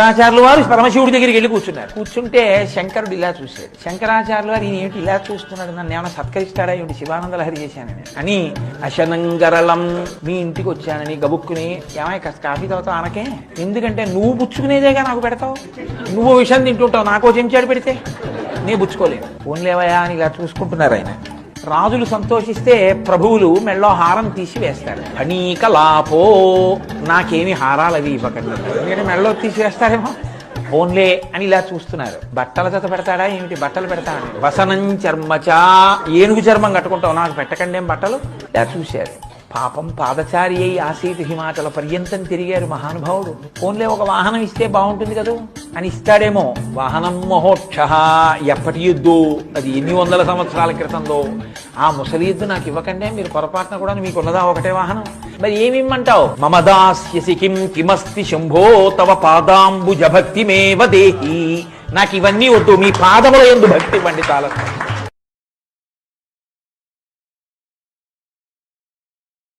శంకరాచార్యులు వారు పరమశివుడి దగ్గరికి వెళ్ళి కూర్చున్నారు. కూర్చుంటే శంకరుడు ఇలా చూశాడు. శంకరాచార్యులు వారు ఈయన ఏమిటి ఇలా చూస్తున్నాడు నన్ను ఏమైనా సత్కరిస్తాడా? ఏమిటి శివానంద లహరి చేశానని అని అశనంగరళం మీ ఇంటికి వచ్చానని గబుక్కుని ఏమై కాఫీ తాగుతావు అనకే ఎందుకంటే నువ్వు పుచ్చుకునేదేగా నాకు పెడతావు? నువ్వు విషయం తింటుంటావు నాకో చెంచాడు పెడితే? నే పుచ్చుకోలేను. ఫోన్లేవయా అని ఇలా చూసుకుంటున్నారు ఆయన. రాజులు సంతోషిస్తే ప్రభువులు మెళ్ళో హారం తీసి వేస్తారు. ఫణీకలాపో నాకేమి హారాలు అవి ఇవ్వకండి. ఎందుకంటే మెళ్ళో తీసి వేస్తారేమో? ఓన్లే అని ఇలా చూస్తున్నారు. బట్టల జత పెడతాడా ఏమిటి? బట్టలు పెడతాడా వసనం చర్మచా ఏనుగు చర్మం కట్టుకుంటావు నాకు పెట్టకండి ఏం బట్టలు? ఇలా చూశారు. పాపం పాదచారి అయి ఆసీత హిమాచల పర్యంతం తిరిగారు మహానుభావుడు. ఓన్లే ఒక వాహనం ఇస్తే బాగుంటుంది కదా? అని ఇస్తాడేమో. వాహనం మహోక్ష ఎప్పటి యుద్ధు? అది ఎన్ని వందల సంవత్సరాల క్రితంలో? ఆ ముసలి యుద్ధు నాకు ఇవ్వకండే మీరు పొరపాటున కూడా మీకు ఉన్నదా ఒకటే వాహనం? మరి ఏమిమ్మంటావు? మమ దాస్యసి కిం కిమస్తి శంభో తవ పాదాంబుజ భక్తిమేవ దేహి. నాకు ఇవన్నీ వద్దు మీ పాదముల ఎందు భక్తి ఇవ్వండి చాలా